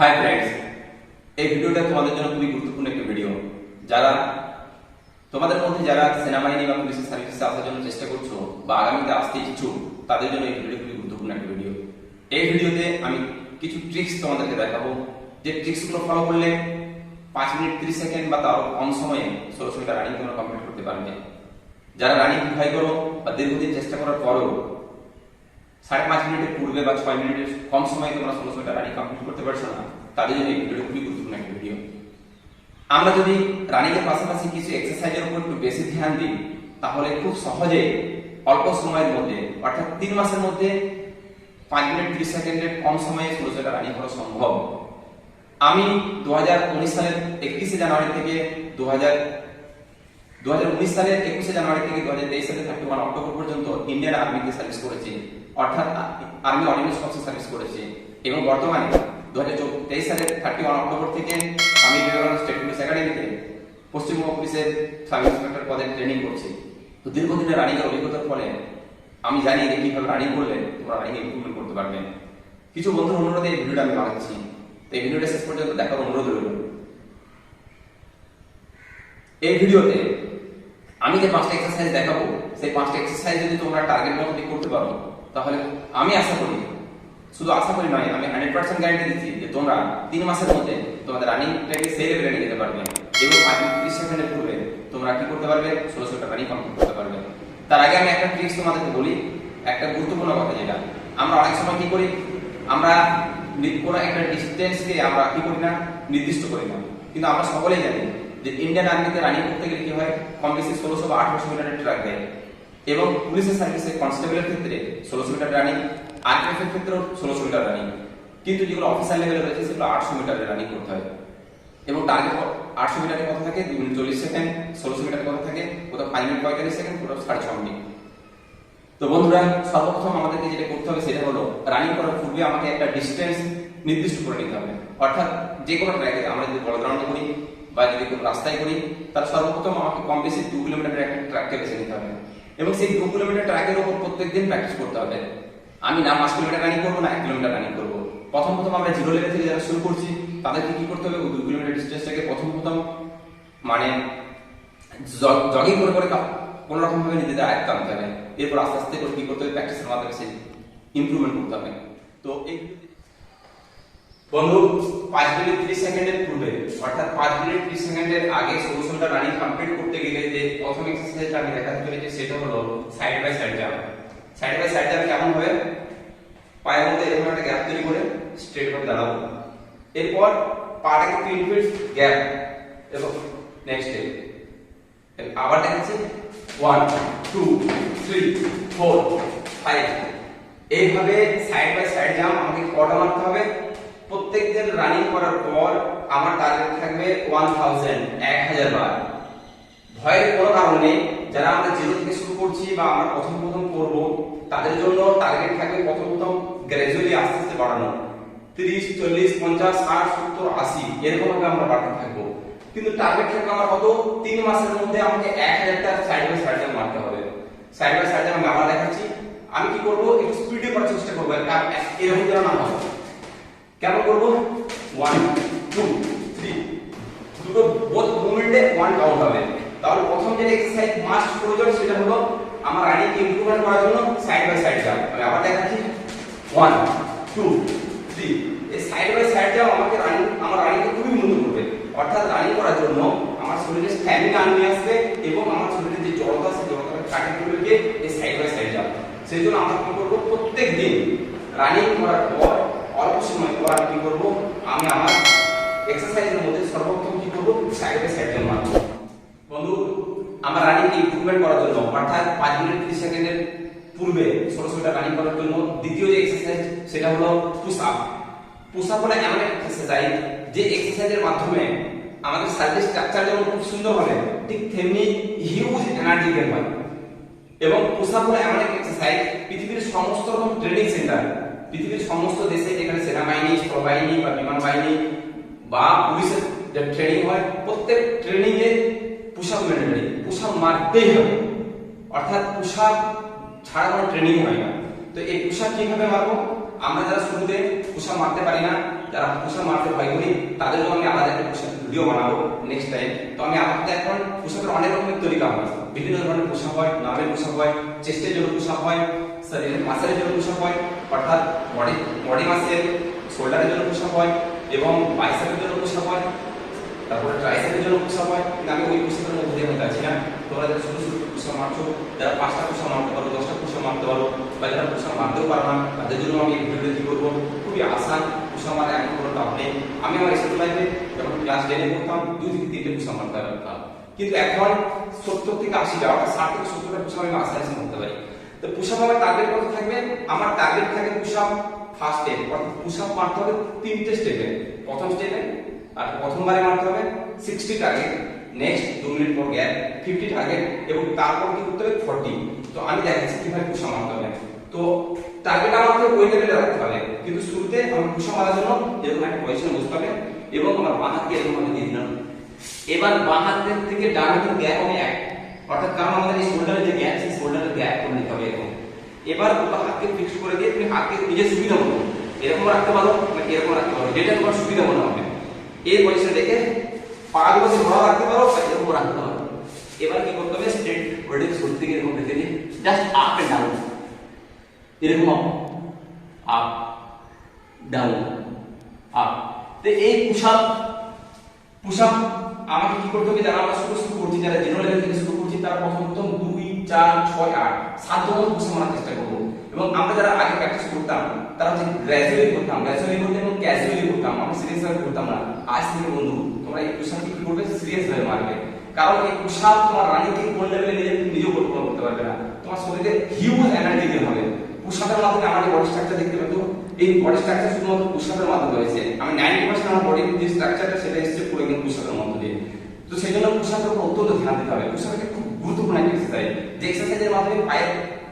Hi friends এই ভিডিওটা তোমাদের জন্য খুবই গুরুত্বপূর্ণ একটা ভিডিও যারা, তোমাদের মধ্যে যারা সেনাবাহিনী বা পুলিশের সার্ভিসে আসার জন্য চেষ্টা করছ বা আগামীতে আসতে ইচ্ছুক, তাদের জন্য এই ভিডিও খুবই গুরুত্বপূর্ণ একটা ভিডিও এই ভিডিওতে আমি কিছু ট্রিক্স তোমাদেরকে দেখাবো। যে ট্রিক্সগুলো ফলো করলে পাঁচ মিনিট ত্রিশ সেকেন্ড বা তারও কম সময়ে ষোলোশো মিটার রানিং তোমরা কমপ্লিট করতে পারবে। যারা রানিং ভয় করো বা দীর্ঘদিন চেষ্টা করার পরেও সাড়ে পাঁচ মিনিটের পূর্বে বা ছয় মিনিটের কম সময়ে তোমরা ষোলোশো মিটার রানিং কমপ্লিট করতে পারছ না, তাদের জন্য এই ভিডিওটা খুবই গুরুত্বপূর্ণ একটা ভিডিও আমরা যদি রানিং এর পাশাপাশি কিছু এক্সারসাইজের উপর একটু বেশি ধ্যান দিই, তাহলে খুব সহজে অল্প সময়ের মধ্যে, অর্থাৎ তিন মাসের মধ্যে পাঁচ মিনিট, ত্রিশ সেকেন্ডের কম সময়ে ষোলোশো মিটার রানিং করা সম্ভব। আমি দু হাজার উনিশ সালের একত্রিশে জানুয়ারি থেকে দু দু সালের একুশে জানুয়ারি থেকে দু হাজার সালের থার্টি ওয়ান অক্টোবর পর্যন্ত ইন্ডিয়ান আর্মিতে সার্ভিস করেছি। অর্থাৎ আর্মি অর্ডিনেন্স ফোর্সে সার্ভিস করেছি। এবং বর্তমানে দু হাজার সালের থার্টি ওয়ান অক্টোবর থেকে আমি বিবেকানন্দ স্টেট পুলিশ একাডেমিতে পশ্চিমবঙ্গ পুলিশের সাব ইন্সপেক্টর পদে ট্রেনিং করছি। তো দীর্ঘদিনের রানিং এর অভিজ্ঞতার ফলে আমি জানি যে কীভাবে রানিং করলে তোমরা রানিং ইমপ্রুভমেন্ট করতে পারবে। কিছু বন্ধুর অনুরোধে এই ভিডিওটা আমি বানাচ্ছি। তো এই ভিডিওটা শেষ পর্যন্ত দেখার অনুরোধ রইল। এই ভিডিওতে আমি যে পাঁচটা এক্সারসাইজ দেখাবো, সেই পাঁচটা এক্সারসাইজ যদি তোমরা টার্গেট মতো করতে পারো তাহলে আমি আশা করি, শুধু আশা করি নয়, আমি হান্ড্রেড পার্সেন্ট গ্যারান্টি দিচ্ছি যে তোমরা তিন মাসের মধ্যে তোমাদের রানিংটাকে সেই লেভেলে নিয়ে যেতে পারবে। এবং পাঁচ ত্রিশ সেকেন্ডের পূর্বে তোমরা কি করতে পারবে? ষোলোশো টাকা রানিং কমপ্লিট করতে পারবে। তার আগে আমি একটা ট্রিক্স তোমাদেরকে বলি, একটা গুরুত্বপূর্ণ কথা যেটা। আমরা অনেক সময় কি করি? আমরা কোনো একটা ডিস্টেন্সকে আমরা কি করি না? নির্দিষ্ট করি না। কিন্তু আমরা সকলেই জানি যে ইন্ডিয়ান আর্মিতে রানিং করতে গেলে কি হয়? কম বেশি ষোলোশো বা আঠারোশো মিটারের ট্রাক দেয়। এবং পুলিশের সার্ভিসে কনস্টেবলের ক্ষেত্রে ষোলোশো মিটার রানিং আরপিএফ এর ক্ষেত্রেও ষোলোশো মিটার রানিং কিন্তু যেগুলো অফিসার লেভেলে রয়েছে সেগুলো আটশো মিটারের রানিং করতে হয়। এবং টার্গেট আটশো মিটারের কথা থাকে দুই মিনিট চল্লিশ সেকেন্ড ষোলোশো মিটারের কথা থাকে কোথাও পাঁচ মিনিট পঁয়তাল্লিশ সেকেন্ড কোথাও সাড়ে ছ মিনিট তো বন্ধুরা, সর্বপ্রথম আমাদেরকে যেটা করতে হবে সেটা হলো রানিং করার পূর্বে আমাকে একটা ডিস্টেন্স নির্দিষ্ট করে নিতে হবে। অর্থাৎ যে কোনো ট্র্যাকে আমরা যদি বড় গ্রাউন্ডে করি বা যদি কোনো রাস্তায় করি তার সর্বপ্রথম আমাকে কম বেশি দু কিলোমিটারের একটা ট্র্যাককে বেছে নিতে হবে। এবং সেই দু কিলোমিটার ট্র্যাকের উপর প্রত্যেকদিন প্র্যাকটিস করতে হবে। আমি না পাঁচ কিলোমিটার রানিং করব, না এক কিলোমিটার রানিং করব। প্রথম প্রথম আমরা জিরো লেভেল থেকে যারা শুরু করছি, তাদেরকে কি করতে হবে? ওই দু কিলোমিটার ডিস্টেন্সটাকে প্রথম প্রথম মানে জগিং করে করে কোনো রকম ভাবে নিজেদের আয়ত্ত আনতে হবে। এরপর আস্তে আস্তে করে কি করতে হবে? প্র্যাকটিসের মাধ্যমে সেই ইমপ্রুভমেন্ট করতে হবে। তো এই বন্ধু, পাঁচ মিনিট ত্রিশ সেকেন্ডের পূর্বে, অর্থাৎ পাঁচ মিনিট ত্রিশ সেকেন্ডের আগে ষোলোশোটা রানিং কমপ্লিট করতে গেলে যে প্রথম এক্সারসাইজটা আমি দেখাতে চলেছি, সেটা হলো side by side jump side by side jump কেমন হবে? পায়ের মধ্যে এরকম একটা গ্যাপ তৈরি করে স্ট্রেট করে দাঁড়াবো। এরপর পাটাকে তিন ফিট গ্যাপ এবং নেক্সট স্টেপ আবার দেখাচ্ছি। One two three four five এইভাবে সাইড বাই সাইড জাম্প আমাকে কটা মারতে হবে? প্রত্যেক দিন রানিং করার পর আমার টার্গেট থাকবে ওয়ান থাউজেন্ড এক হাজার বার। ভয়ের কোনো কারণ যারা আমরা জিরো থেকে শুরু করছি বা আমরা প্রথম প্রথম করব, তাদের জন্য টার্গেট থাকবে প্রথম প্রথম গ্র্যাজুয়ালি আস্তে আস্তে বাড়ানো। তিরিশ, চল্লিশ, পঞ্চাশ, ষাট, সত্তর, আশি, এরকম ভাবে আমরা বাড়তে থাকব। কিন্তু টার্গেট থাকবে আমার কত? তিন মাসের মধ্যে আমাকে এক হাজারটা সাইড সাইড মারতে হবে। সাইড সাইড আমি আবার দেখাচ্ছি। আমি কি করব? একটু স্পিডে করার চেষ্টা করব। এরকম যেন না হয়। কেমন করব? ওয়ান টু থ্রি দুটো বোথ মুভমেন্টে ওয়ান কাউন্ট হবে। তাহলে প্রথম যে এক্সারসাইজ মাস্ট প্রয়োজন, সেটা হলো আমার রানিং ইমপ্রুভমেন্ট করার জন্য সাইড বাই সাইড জাম্প আমি আবার দেখাচ্ছি। ওয়ান টু থ্রি এই সাইড বাই সাইড জাম্প আমাকে রানিং আমার রানিংকে খুবই উন্নত করবে। অর্থাৎ রানিং করার জন্য আমার শরীরে স্ট্যামিনা আনিয়ে আসবে এবং আমার শরীরে যে জড়তা আছে জড়তাটা কাটিয়ে তুলবে এই সাইড বাই সাইড জাম্প সেই জন্য আমরা কি করব? প্রত্যেক দিন রানিং করার পর অল্প সময় পর কি করব? আমি আমার এক্সারসাইজের মধ্যে সর্বপ্রথম কি করব? সাইড সাইড মারবো। বন্ধু, আমার রানিং ইমপ্রুভমেন্ট করার জন্য, অর্থাৎ পাঁচ মিনিট ত্রিশ সেকেন্ডের পূর্বে ছোট রানিং করার জন্য দ্বিতীয় যে এক্সারসাইজ সেটা হলো পুশ আপ পুশ আপ হলো এমন একটা এক্সারসাইজ যে এক্সারসাইজের মাধ্যমে আমাদের শারীরিক স্ট্রাকচার যেমন খুব সুন্দর হবে ঠিক তেমনি হিউজ এনার্জি গেন হয়। এবং পুশ আপ হলো এমন একটা এক্সারসাইজ পৃথিবীর সমস্ত রকম ট্রেনিং সেন্টার পৃথিবীর সমস্ত দেশে যেখানে সেনাবাহিনী, স্থলবাহিনী বা বিমান বাহিনী বা পুলিশের যে ট্রেনিং হয়, প্রত্যেক ট্রেনিং এ পুশআপ ম্যান্ডেটরি পুশআপ মারতেই হবে। অর্থাৎ পুশআপ ছাড়া কোনো ট্রেনিং হয় না। তো এই পুশআপ কীভাবে মারবো? আমরা যারা শুরুতে পুষা মারতে পারি না, যারা পুষা মারতে ভয় করি, তাদের জন্য আমি আলাদা একটা পুষা ভিডিও বানাবো নেক্সট টাইম তো আমি আমাকে এখন পুষাকের অনেক রকমের তরিকা হয়। বিভিন্ন ধরনের পুষা হয়, নামের পুষা হয় চেস্টের জন্য পুষা হয় শরীরের মাসেলের জন্য পুষা হয়, অর্থাৎ বডি বডি মাসেল শোল্ডারের জন্য পুষা হয় এবং বাইসেপের জন্য পুষা হয়, তারপরে ট্রাইসেপের জন্য পুষা হয় আমি ওই পুষাকের মধ্যে দিয়ে হতে আছি না। তোমরা যারা ছোট ছোট পুষা মারছো, যারা পাঁচটা পুষা মারতে পারো, দশটা পুষা মারতে পারো, বা যারা পুষা মারতেও পারো না, তাদের জন্য আমি এই ভিডিওটা কি করব? খুবই আসান পুষা মারা এমন কোনো টাপ নেই। আমি আমার স্কুল লাইফে যখন ক্লাস টেনে পড়তাম, দুই থেকে তিনটে পুষা মারতে পারতাম কিন্তু এখন সত্তর থেকে আশিটা অর্থাৎ ষাট থেকে সত্তরটা পুষা আমি আস্তে মারতে পারি। তো পুষা আমার টার্গেট কত থাকবে? আমার টার্গেট থাকে পুষা ফার্স্ট স্টেপ অর্থাৎ পুষা মারতে হবে তিনটে স্টেপে প্রথম স্টেপে আর প্রথমবারে মারতে হবে সিক্সটি টার্গেট নেক্সট দু মিনিট পর গ্যাপ ফিফটি টার্গেট এবং তারপর কি করতে হবে ফর্টি তো আমি দেখাচ্ছি কীভাবে পুষা মারতে হবে। তো টার্গেট আমাকে ওই লেভেলে রাখতে হবে। কিন্তু শুরুতে আমার পুষা মারার জন্য এরকম একটা পজিশনে বসতে হবে, এবং আমার বাঁ এরকম ভাবে দিয়ে দিলাম। এবার বাঁ থেকে ডান হাতের গ্যাপ আমি এক অর্থাৎ কারণ আমাদের এই শোল্ডারের যে গ্যাপ সেই শোল্ডারের গ্যাপ করে নিতে হবে এরকম। এবার দুটো হাতকে ফিক্স করে দিয়ে তুমি হাতকে নিজের সুবিধা মতো, এরকম রাখতে পারো বা এরকম রাখতে পারো, যেটা তোমার সুবিধা মনে হবে। এই পজিশন দেখে পাগুলো ধরা রাখতে পারো এরকম রাখতে পারো। এবার কি করতে হবে? স্ট্রেট হোল্ডিং শুরু থেকে এরকম রেখে দিয়ে জাস্ট আপ এন্ড ডাউন এরকম আপ ডাউন আপ তো এই পুশ আপ পুশ আপ আমাকে কি করতে হবে? যারা আমরা শুরু শুরু করছি, যারা জেনারেল থেকে শুরু করছি তারা প্রথম দুই, চার, ছয়, আট, সাত জন পুশ মারার চেষ্টা করব। এবং আমরা যারা আগে প্র্যাকটিস করতাম, তারা হচ্ছে গ্র্যাজুয়ালি করতাম গ্র্যাজুয়ালি করতে এবং ক্যাজুয়ালি করতাম, আমরা সিরিয়াস ভাবে করতাম না। আজ থেকে বন্ধু, তোমরা এই পুশ কি করবে? সিরিয়াস ভাবে মারবে। কারণ এই পুশ তোমার রানিং কে কোন লেভেলে নিয়ে তুমি নিজেও কল্পনা করতে পারবে না। তোমার শরীরে হিউজ এনার্জি দিতে হবে। পুশ মাধ্যমে আমাদের বডি স্ট্রাকচার দেখতে পেতো এই বডি স্ট্রাকচার শুধুমাত্র পুশ মাধ্যমে হয়েছে। আমি 90% আমার বডির যে স্ট্রাকচারটা সেটা এসেছে পুরো একদম পুশ আপের মধ্যে দিয়ে। তো সেই জন্য পুশ উপর অত্যন্ত ধ্যান দিতে হবে। আপটা খুব গুরুত্বপূর্ণ একটা এক্সারসাইজ যে এক্সারসাইজের মাধ্যমে পায়ের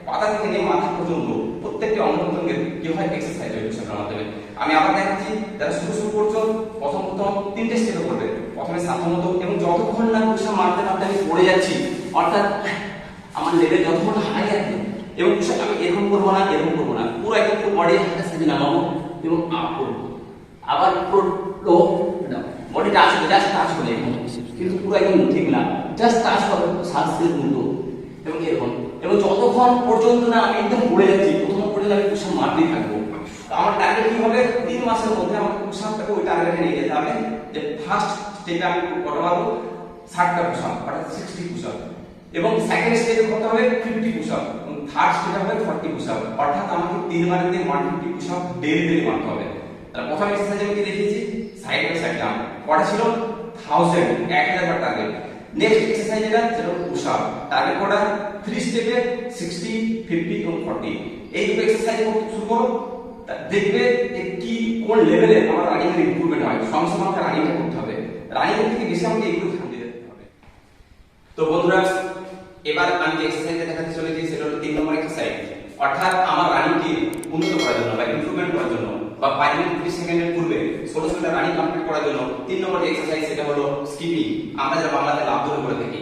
পাতা থেকে নিয়ে মাথা পর্যন্ত প্রত্যেকটি অঙ্গ প্রত্যঙ্গের কি হয় এক্সারসাইজ হয় পুশ মাধ্যমে। আমি আবার দেখাচ্ছি, যারা শুরু শুরু করছ, প্রথম প্রথম তিনটে স্টেপে করবে। প্রথমে সাধারণত এবং যতক্ষণ না আপ মারতে মারতে আমি পড়ে যাচ্ছি, অর্থাৎ আমার লেভেল যতক্ষণ হাই আছে এবং পুশ আমি এরকম করব না, এরকম করব না, পুরো একদম বডি হাতের সাথে নামাবো এবং আপ করব। আবার পুরো লো বডি টাচ হবে জাস্ট টাচ হবে এরকম কিন্তু পুরো একদম ঠিক না জাস্ট টাচ হবে শ্বাসের মতো এবং এরকম এবং যতক্ষণ পর্যন্ত না আমি একদম পড়ে যাচ্ছি প্রথম পর্যন্ত আমি পুষা মারতেই থাকব। আমার টার্গেট কি হবে? তিন মাসের মধ্যে আমাকে পুষাপটাকে ওই টার্গেটে নিয়ে যেতে হবে যে ফার্স্ট স্টেপে আমি কত মারবো? ষাটটা পুষাপ অর্থাৎ সিক্সটি পুষাপ এবং সেকেন্ড স্টেজে করতে হবে? ফিফটি এবং থার্ড স্টেজে হবে ফর্টি পুষআপ অর্থাৎ আমাকে তিন বারে দিয়ে one fifty push up daily daily মারতে হবে। তাহলে প্রথম এক্সারসাইজ আমি কি দেখিয়েছি? সাইড বাই সাইড জাম্প কটা ছিল? থাউজেন্ড এক হাজার বার নেক্সট এক্সারসাইজ যেটা সেটা পুষআপ টার্গেট কটা থ্রি স্টেপে সিক্সটি ফিফটি এবং ফর্টি এই দুটো এক্সারসাইজ করতে শুরু করো। দেখবে কি, কোন লেভেলে আমার রানিং এর ইমপ্রুভমেন্ট হয়। সঙ্গে সঙ্গে আমাকে রানিংটা করতে হবে। রানিং থেকে বেশি আমাকে এগুলো ধ্যান দিতে হবে। তো বন্ধুরা, এবার আমি যে এক্সারসাইজটা দেখাতে চলেছি, সেটা হলো তিন নম্বর এক্সারসাইজ অর্থাৎ আমার রানিংকে উন্নত করার জন্য বা ইমপ্রুভমেন্ট করার জন্য। বা মিনিট তিরিশ সেকেন্ডের পূর্বে ষোলো মিটার রানিং কমপ্লিট করার জন্য তিন নম্বর যে এক্সারসাইজ সেটা হলো স্কিপিং আমরা যারা বাংলাতে লাভ ধরে করে থাকি।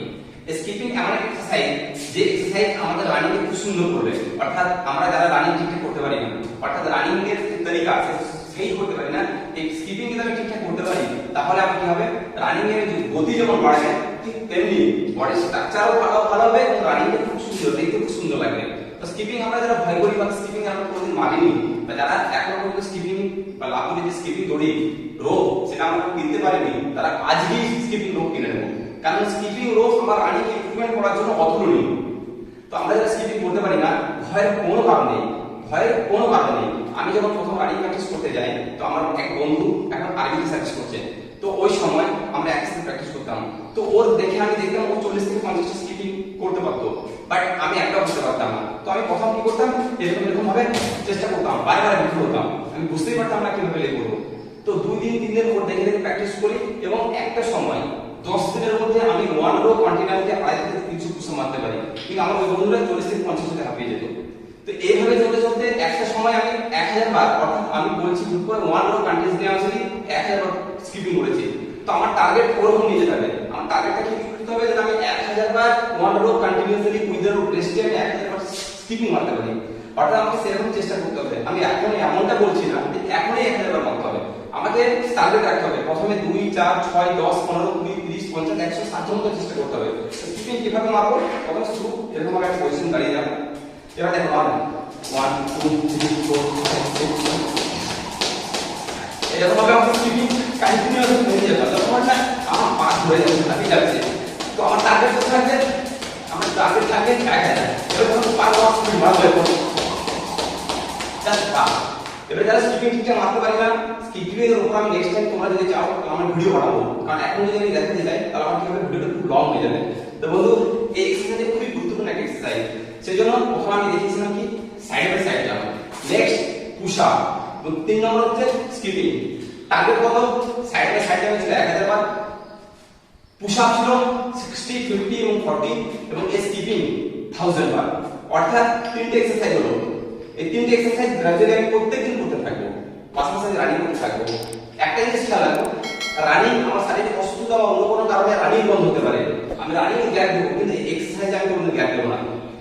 স্কিপিং এমন একটা এক্সারসাইজ যে এক্সারসাইজ আমাদের রানিং কে খুব সুন্দর করবে। অর্থাৎ আমরা যারা রানিং ঠিকঠাক করতে পারি না, অর্থাৎ রানিং এর তরিকা আছে সেই করতে পারি না, এই স্কিপিং যদি আমি ঠিকঠাক করতে পারি, তাহলে আমার কি হবে? রানিং এর গতি যেমন বাড়বে, ঠিক তেমনি বডি স্ট্রাকচারও ভালো ভালো হবে এবং রানিং এ খুব সুন্দর, দেখতে খুব সুন্দর লাগবে। স্কিপিং আমরা যারা ভয় করি বা স্কিপিং আমরা কোনোদিন মারিনি বা যারা এখনও পর্যন্ত স্কিপিং বা লাভুরি যে স্কিপিং দড়ি রো সেটা আমরা কিনতে পারিনি তারা আজকেই স্কিপিং রো কিনে নেব। কারণ স্কিপিং রো আমার রানিং ইমপ্রুভমেন্ট করার জন্য অতুলনীয়। তো আমরা যারা স্কিপিং করতে পারি না, ভয়ের কোনো কারণ নেই। ভয়ের কোনো কারণ নেই। আমি যখন প্রথম রানিং প্র্যাকটিস করতে যাই, তো আমার এক বন্ধু এখন আর্মিতে সার্ভিস করছে। তো ওই সময় আমরা একসাথে প্র্যাকটিস করতাম। তো ওর দেখে আমি দেখতাম ও চল্লিশ থেকে পঞ্চাশটা স্কিপিং করতে পারতো। বাট আমি একটাও করতে পারতাম না। তো আমি প্রথম কি করতাম? এরকম এরকম ভাবে চেষ্টা করতাম, বারে বারে বিফল হতাম আমি বুঝতেই পারতাম না কীভাবে লে করব। তো দুই দিন, তিন দিন দেখে দেখে প্র্যাকটিস করি এবং একটা সময়, দশ দিনের মধ্যে আমি ওয়ান রো কন্টিনিউতে আড়াই থেকে তিনশো মারতে পারি। কিন্তু আমার ওই বন্ধুরা চল্লিশ থেকে পঞ্চাশ টাকা পেয়ে যেত। তো এইভাবে চলতে চলতে একটা সময় আমি এক হাজার বার অর্থাৎ আমি বলছি ভুল করে ওয়ান রো কন্টিনিউয়াসলি এক হাজার বার স্কিপিং করেছি। তো আমার টার্গেট ওরকম নিয়ে যেতে হবে। আমার টার্গেটটা কি করতে হবে? যে আমি এক হাজার বার ওয়ান রো কন্টিনিউয়াসলি উইদাউট রেস্টে আমি এক হাজার বার স্কিপিং মারতে পারি। অর্থাৎ আমাকে সেরকম চেষ্টা করতে হবে। আমি এখন এমনটা বলছি না এখনই এক হাজার বার মারতে হবে। আমাকে টার্গেট রাখতে হবে। প্রথমে দুই, চার, ছয়, দশ, পনেরো, কুড়ি, তিরিশ, পঞ্চাশ, একশো মতো চেষ্টা করতে হবে। স্কিপিং কীভাবে মারবো? প্রথমে শুরু, এরকম ভাবে একটা পজিশন দাঁড়িয়ে যাব। এবার দেখো মারবো one two three four five six এরকম ভাবে আমাকে স্কিপিং কন্টিনিউয়াস হয়ে যাবে। তখন না আমার পা ধরে যাচ্ছে হাঁপিয়ে যাচ্ছে। তো আমার টার্গেট তো থাকবে? আমার টার্গেট থাকে এক হাজার। যখন পার ওয়ান এখন। জাস্ট পা এবার যারা স্কিপিং ঠিকঠাক মারতে পারি না স্কিপিং এর উপর আমি নেক্সট টাইম তোমরা যদি চাও আমার ভিডিও বানাবো। কারণ এখন যদি আমি দেখাতে যাই, তাহলে আমার কি ভিডিওটা খুব লং হয়ে যাবে। তো বন্ধু, এই এক্সারসাইজটা খুবই গুরুত্বপূর্ণ একটা এক্সারসাইজ সেজন্য প্রথমে আমি দেখিয়েছিলাম কি সাইড বাই সাইড যাব নেক্সট পুশ আপ তিন নম্বর হচ্ছে স্কিপিং টার্গেট কত? সাইড বাই সাইড যাবে ছিল এক হাজার পুশ আপ ছিল 60 50 এবং 40 এবং স্কিপিং 1000 বার। অর্থাৎ তিনটে এক্সারসাইজ হলো। এই তিনটে এক্সারসাইজ গ্রাজুয়ালি আমি প্রত্যেকদিন করতে থাকব। পাশাপাশি রানিং করতে থাকব। একটা জিনিস খেয়াল রাখব রানিং আমার শারীরিক অসুস্থতা বা অন্য কোনো কারণে রানিং বন্ধ হতে পারে। আমি রানিং গ্যাপ দেবো, কিন্তু এক্সারসাইজ আমি কোনো গ্যাপ দেবো না।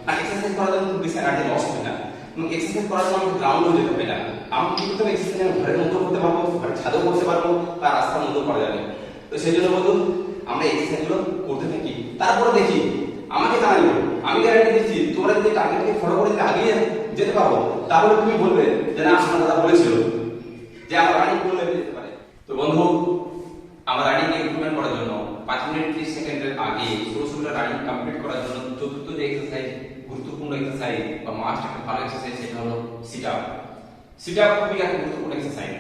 আর এক্সারসাইজ করার জন্য বেশি এনার্জি লস হয় না। এবং এক্সারসাইজ করার জন্য আমাকে গ্রাউন্ডও যেতে হবে না। আমি কি এক্সারসাইজ আমি ঘরের মধ্যেও করতে পারব, ঘরের ছাদেও করতে পারব, তার রাস্তার মধ্যেও করা যাবে। তো সেই জন্য বন্ধু, আমরা এক্সারসাইজগুলো করতে থাকি। তারপরে দেখি, আমাকে জানাইও। আমি গ্যারান্টি দিচ্ছি তোমরা যদি টার্গেটকে ফলো করে যদি আগিয়ে যেতে পারব। তাহলে তুমি বলবে যে, না, আমার দাদা বলেছিল যে, আমার রানিং লেভেলে যেতে পারে। তো বন্ধু, আমার রানিং ইমপ্রুভমেন্ট করার জন্য পাঁচ মিনিট ত্রিশ সেকেন্ডের আগে ষোলো ষোলো রানিং কমপ্লিট করার জন্য চতুর্থ যে এক্সারসাইজ গুরুত্বপূর্ণ এক্সারসাইজ বা মাস্ট একটা ভালো এক্সারসাইজ সেটা হলো সিট আপ সিট আপ খুবই একটা গুরুত্বপূর্ণ এক্সারসাইজ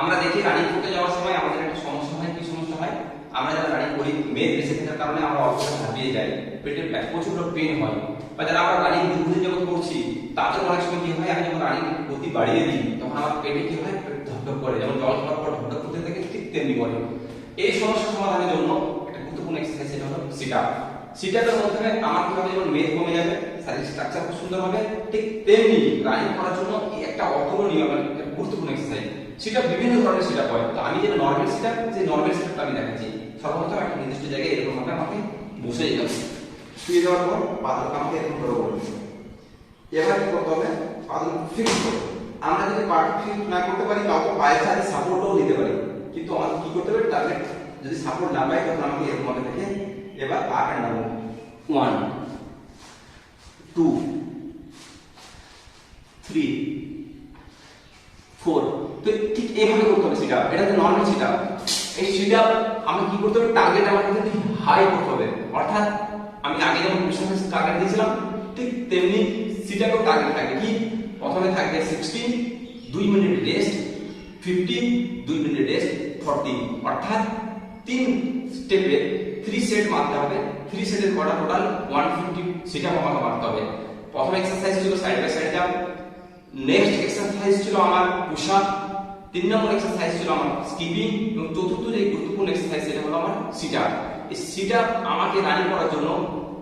আমরা দেখি রানিং করতে যাওয়ার সময় আমাদের একটা সমস্যা হয়, কি সমস্যা হয়? আমরা যারা রানিং করি মেদ বেশি থাকার কারণে আমরা অল্পটা হাঁপিয়ে যাই। পেটের প্রচুর পেন হয়। বা যারা আমরা রানিং দীর্ঘদিন যখন করছি, তাদের অনেক সময় কি হয়, আমি যখন রানিং গতি বাড়িয়ে দিই, তখন আমার পেটে কি হয় ধপধপ করে যেমন জল খাওয়ার পর ধপধপ করতে থাকে, ঠিক তেমনি করে। এই সমস্যা সমাধানের জন্য একটা গুরুত্বপূর্ণ এক্সারসাইজ সেটা হলো সিট আপ সিট আপের মাধ্যমে আমার যেমন মেদ কমে যাবে, শারীরিক স্ট্রাকচার খুব সুন্দর হবে, ঠিক তেমনি রানিং করার জন্য একটা অতুলনীয় মানে গুরুত্বপূর্ণ এক্সারসাইজ সেটা বিভিন্ন ধরনের সেটা হয়। তো আমি যে নর্মাল সেটা যে নর্মাল সেটআপটা আমি দেখাচ্ছি সর্বপ্রথম একটা নির্দিষ্ট জায়গায় এরকম ভাবে আমাকে বসে যেতে হবে শুয়ে যাওয়ার পর পাদুক আমাকে এরকম করে বলবে এবার কি করতে হবে? পাদুক ফিক্স করতে আমরা যদি পাদুক ফিক্স না করতে পারি, কাউকে পায়ের সাথে সাপোর্টও নিতে পারি। কিন্তু আমাকে কি করতে হবে? টার্গেট যদি সাপোর্ট না পাই, তখন আমাকে এরকম ভাবে থেকে এবার up down one two three four তো ঠিক এইভাবে করতে হবে সেটা এটা তো নর্মাল সেটা এই সেটা আমি কি করতে হবে টার্গেট আমাকে কিন্তু হাই করতে হবে অর্থাৎ আমি আগে যেমন কুশন টার্গেট দিয়েছিলাম, ঠিক তেমনি সেটাকেও টার্গেট থাকবে কি? প্রথমে থাকবে সিক্সটি দুই মিনিট রেস্ট ফিফটি দুই মিনিট রেস্ট ফর্টি অর্থাৎ তিন স্টেপে থ্রি সেট মারতে হবে। থ্রি সেটের করা টোটাল ওয়ান ফিফটি সেটা আমাকে মারতে হবে। প্রথম এক্সারসাইজ ছিল side by side next exercise ছিল আমার পুশ তিন নম্বর এক্সারসাইজ ছিল আমার স্কিপিং এবং চতুর্থ যে গুরুত্বপূর্ণ এক্সারসাইজ সেটা হলো আমার সিট আপ এই সিট আপ আমাকে রানিং করার জন্য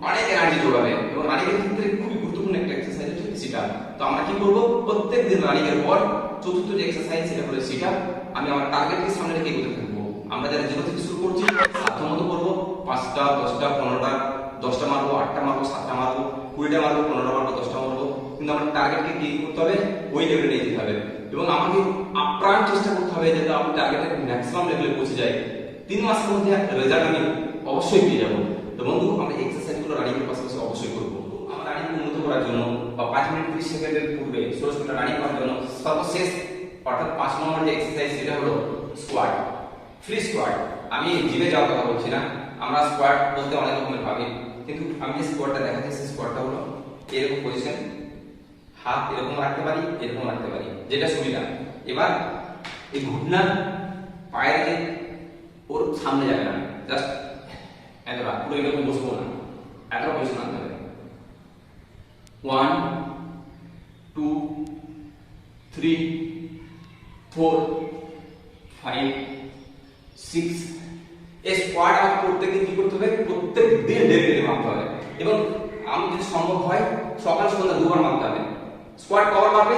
অনেক এনার্জি যোগাবে এবং রানিং এর ক্ষেত্রে খুবই গুরুত্বপূর্ণ একটা এক্সারসাইজ হচ্ছে সিট আপ তো আমরা কি করব? প্রত্যেক দিন রানিং এর পর চতুর্থ যে এক্সারসাইজ সেটা হলো সিট আপ আমি আমার টার্গেটকে সামনে রেখে এগোতে থাকব। আমরা যারা জিরো থেকে শুরু করছি সাধ্য করব। পাঁচটা, দশটা, পনেরোটা, দশটা মারবো, আটটা মারবো, সাতটা মারবো, কুড়িটা মারবো, পনেরোটা মারবো, দশটা মারবো। কিন্তু আমার টার্গেটকে কি করতে হবে? ওই লেভেলে নিয়ে যেতে হবে। এবং আমাকে আপ্রাণ চেষ্টা করতে হবে যাতে আমি টার্গেটের ম্যাক্সিমাম লেভেলে পৌঁছে যাই। তিন মাসের মধ্যে রেজাল্ট আমি অবশ্যই পেয়ে যাব। তো বন্ধু, আমরা এক্সারসাইজগুলো রানিং এর পাশাপাশি অবশ্যই করব। আমার রানিং উন্নত করার জন্য বা পাঁচ মিনিট ত্রিশ সেকেন্ডের পূর্বে ষোলো রানিং করার জন্য সর্বশেষ অর্থাৎ পাঁচ নম্বর যে এক্সারসাইজ সেটা হলো স্কোয়াড ফ্রি স্কোয়াড আমি জিমে যাওয়ার কথা বলছি না। আমরা স্কোয়াড বলতে অনেক রকমের ভাবি। কিন্তু আমি যে স্কোয়াডটা দেখাচ্ছি, সেই স্কোয়াডটা হলো এরকম পজিশন হাত এরকম রাখতে পারি, এরকম রাখতে পারি। যেটা সুবিধা। এবার এই ঘুটনা পায়ের যে ওর সামনে যাবে না। জাস্ট এতটা পুরো এরকম বসবো না। এতটা পজিশন আনতে হবে। One two three four five six এই স্কোয়াড আমাকে প্রত্যেকদিন কি করতে হবে? প্রত্যেক দিন ডেলি ডেলি মারতে হবে। এবং আমি যদি সম্ভব হয়, সকাল সন্ধ্যা দুবার মারতে হবে। স্কোয়াড কভার মারবে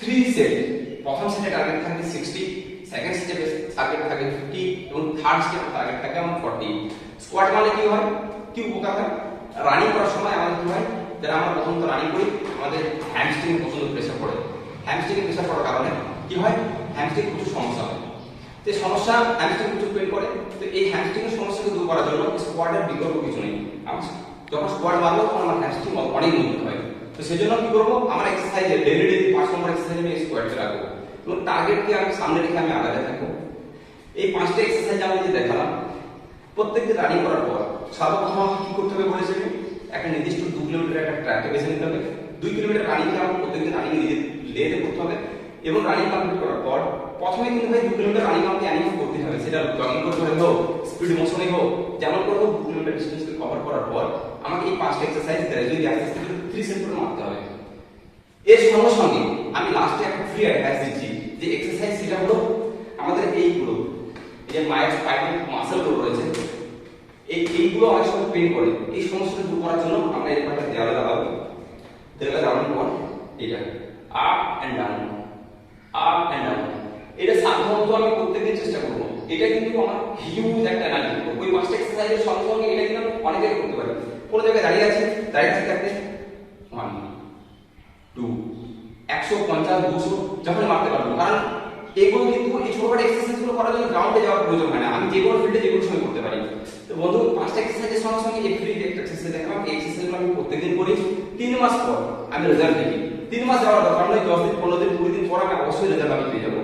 থ্রি সেট প্রথম সেটে টার্গেট থাকবে সিক্সটি সেকেন্ড স্টেপে টার্গেট থাকে ফিফটি এবং থার্ড স্টেপে টার্গেট থাকে আমার ফর্টি স্কোয়াড মানে কি হয়? কি উপকার হয়? রানিং করার সময় আমাদের কি হয়? যারা আমরা প্রথমত রানিং করি, আমাদের হ্যামস্ট্রিং প্রচণ্ড প্রেশার পড়ে। হ্যামস্ট্রিং প্রেশার পড়ার কারণে কি হয়? হ্যামস্ট্রিং প্রচুর সমস্যা হয়। তো সমস্যা হ্যামস্ট্রিং প্রচুর পেন করে। তো এই হ্যামস্ট্রিং এর সমস্যাকে দূর করার জন্য স্কোয়াডের বিকল্প কিছু নেই। আমি যখন স্কোয়াড মারবো তখন আমার হ্যামস্ট্রিং অনেক মজবুত হয়। তো সেজন্য কি করব? আমার এক্সারসাইজে ডেলি ডেলি পাঁচ নম্বর এক্সারসাইজ আমি স্কোয়াডকে রাখব। এবং টার্গেটকে আমি সামনে রেখে আমি আগাতে থাকব। এই পাঁচটা এক্সারসাইজ আমি যে দেখালাম, প্রত্যেকদিন রানিং করার পর সর্বপ্রথম আমাকে কি করতে হবে বলেছে একটা নির্দিষ্ট দু কিলোমিটার একটা ট্র্যাককে বেছে নিতে হবে। দুই কিলোমিটার রানিংকে আমার প্রত্যেকদিন রানিং নিজে লেতে করতে হবে এবং রানিং কমপ্লিট করার পর প্রথমে কিন্তু ভাই দু কিলোমিটার রানিং আমাকে অ্যানিমেট করতে হবে। সেটা জগিং করতে হোক স্পিড মোশনে হোক, যেমন করে হোক, দু কিলোমিটার ডিস্টেন্সকে কভার করার পর আমাকে এই পাঁচটা এক্সারসাইজ গ্র্যাজুয়ালি আস্তে আস্তে থ্রি সেট মারতে হবে। এর সঙ্গে সঙ্গে আমি লাস্টে একটা ফ্রি অ্যাডভাইস দিচ্ছি যে এক্সারসাইজ সেটা হলো, আমাদের এইগুলো, এই যে মায়ের স্পাইনাল মাসেলগুলো রয়েছে, এই এইগুলো অনেক সময় পেন করে। এই সমস্যাটা দূর করার জন্য আমরা এই একটা দেওয়ালে দাঁড়াবো দেওয়ালে দাঁড়ানোর পর এটা up and down up and down এটা সাধারণত আমি প্রত্যেকদিন চেষ্টা করব। এটা কিন্তু আমার হিউজ একটা এনার্জি ওই পাঁচটা এক্সারসাইজের সঙ্গে সঙ্গে এটা কিন্তু আমি অনেকেই করতে পারি। কোনো জায়গায় দাঁড়িয়ে আছি, দাঁড়িয়ে থাকতে ওয়ান টু একশো পঞ্চাশ দুশো যখন মারতে পারব। কারণ এগুলো কিন্তু এই ছোটখাটো এক্সারসাইজগুলো করার জন্য গ্রাউন্ডে যাওয়ার প্রয়োজন হয় না। আমি যে কোনো ফিল্ডে যে কোনো সময় করতে পারি। তো বন্ধু, পাঁচটা এক্সারসাইজের সঙ্গে সঙ্গে এই ফ্রি একটা এক্সারসাইজ দেখালাম এই এক্সারসাইজগুলো আমি প্রত্যেকদিন করি। তিন মাস পর আমি রেজাল্ট দেখি। তিন মাস যাওয়ার দরকার নয় দশ দিন, পনেরো দিন, কুড়ি দিন পর আমি অবশ্যই রেজাল্ট আমি পেয়ে যাব।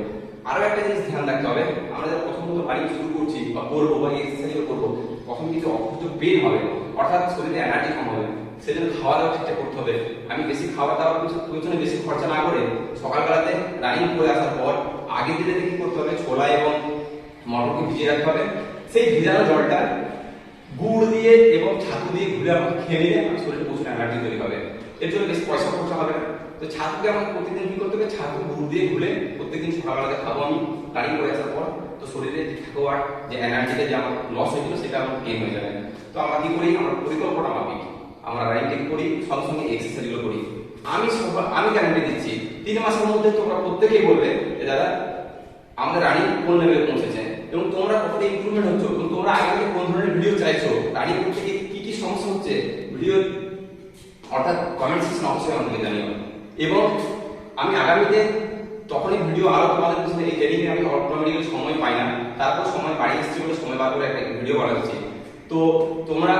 আরও একটা জিনিস ধ্যান রাখতে হবে। আমরা যারা প্রথমত বাড়ি শুরু করছি বা করব বা এক্সারসাইজ করব প্রথম কিছু অসুস্থ পেন হবে। অর্থাৎ শরীরে এনার্জি কম হবে। সেজন্য খাওয়া দাওয়া ঠিকঠাক করতে হবে। আমি বেশি খাওয়া দাওয়ার পিছনে বেশি খরচা না করে সকালবেলাতে রানিং করে আসার পর আগের দিনে কি করতে হবে, ছোলা এবং মটরকে ভিজিয়ে রাখতে হবে। সেই ভিজানো জলটা গুড় দিয়ে এবং ছাতু দিয়ে ঘুরে আমাকে খেয়ে নিলে আমার শরীরে প্রচুর এনার্জি তৈরি হবে। এর জন্য বেশি পয়সা খরচা হবে না। তো ছাতুকে আমাকে প্রতিদিন কি করতে হবে, ছাতু গুড় দিয়ে ঘুরে প্রত্যেকদিন সকালবেলাতে খাব আমি রানিং করে আসার পর। তো শরীরে যে থাকোয়ার যে এনার্জিটা যে আমার লস হয়েছিল, সেটা আমার গেইন হয়ে যাবে। তো আমরা কি করি, আমার পরিকল্পনা মাফিক। আমরা রাইডিং করি সঙ্গে সঙ্গে এক্সারসাইজগুলো করি। আমি আমি গ্যারান্টি দিচ্ছি, তিন মাসের মধ্যে তোমরা প্রত্যেকেই বলবে যে, দাদা, আমাদের রানিং কোন লেভেলে পৌঁছেছে? এবং তোমরা কতটা ইমপ্রুভমেন্ট হচ্ছ, এবং তোমরা আগে থেকে কোন ধরনের ভিডিও চাইছো রানিং করতে গিয়ে কি কি সমস্যা হচ্ছে ভিডিও অর্থাৎ কমেন্ট সেকশন অবশ্যই আমাদেরকে জানিও। এবং আমি আগামীতে তখনই ভিডিও আরও তোমাদের পিছনে এই ট্রেনিং আমি অটোমেটিক্যালি সময় পাই না। তারপর সময়, বাড়ি এসেছি বলে সময় বার করে একটা ভিডিও বানাচ্ছি। তো তোমরা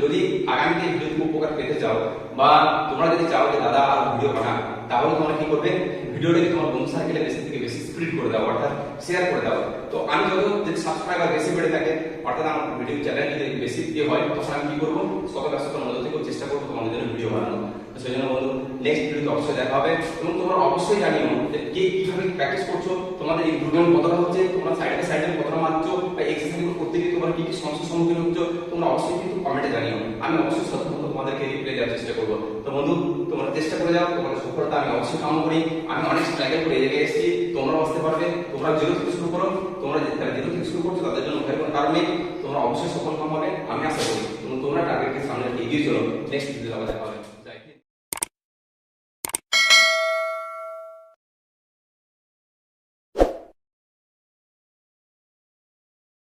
যদি আগামীতে ভিডিও থেকে উপকার পেতে চাও বা তোমরা যদি চাও যে দাদা আর ভিডিও পাঠা তাহলে তোমরা কি করবে? ভিডিওটাকে তোমার বন্ধু সার্কেলে বেশি থেকে বেশি স্প্রিড করে দাও, অর্থাৎ শেয়ার করে দাও। তো আমি যত যদি সাবস্ক্রাইবার বেশি বেড়ে থাকে, অর্থাৎ আমার ভিডিও চ্যানেল যদি বেশি ইয়ে হয়, তখন আমি কি করব? সকাল ব্যস্ততার মধ্যে থেকেও চেষ্টা করব তোমাদের জন্য ভিডিও বানানো সেই জন্য বন্ধু নেক্সট ভিডিওতে অবশ্যই দেখা হবে এবং তোমরা অবশ্যই জানিও যে কীভাবে প্র্যাকটিস করছ, তোমাদের ইমপ্রুভমেন্ট কতটা হচ্ছে, তোমরা সাইডে সাইডে কতটা মারছো বা এক্সারসাইজ করতে গিয়ে তোমরা কি কি সমস্যার সম্মুখীন হচ্ছ, তোমরা অবশ্যই কিন্তু কমেন্টে জানিও। আমি অবশ্যই সত্যি তোমাদেরকে রিপ্লাই দেওয়ার চেষ্টা করব। তো বন্ধু, তোমরা চেষ্টা করে যাও, তোমাদের সফলতা আমি অবশ্যই কামনা করি। আমি অনেক স্ট্রাগল করে এই জায়গায় এসেছি, তোমরাও আসতে পারবে। তোমরা জিরো থেকে শুরু করো, তোমরা যারা জিরো থেকে শুরু করছ তাদের জন্য ভয়ের কোনো কারণ নেই। তোমরা অবশ্যই সফল কাম হবে আমি আশা করি। তোমরা টার্গেটকে সামনে এগিয়ে চলো। নেক্সট ভিডিও আবার দেখা হবে।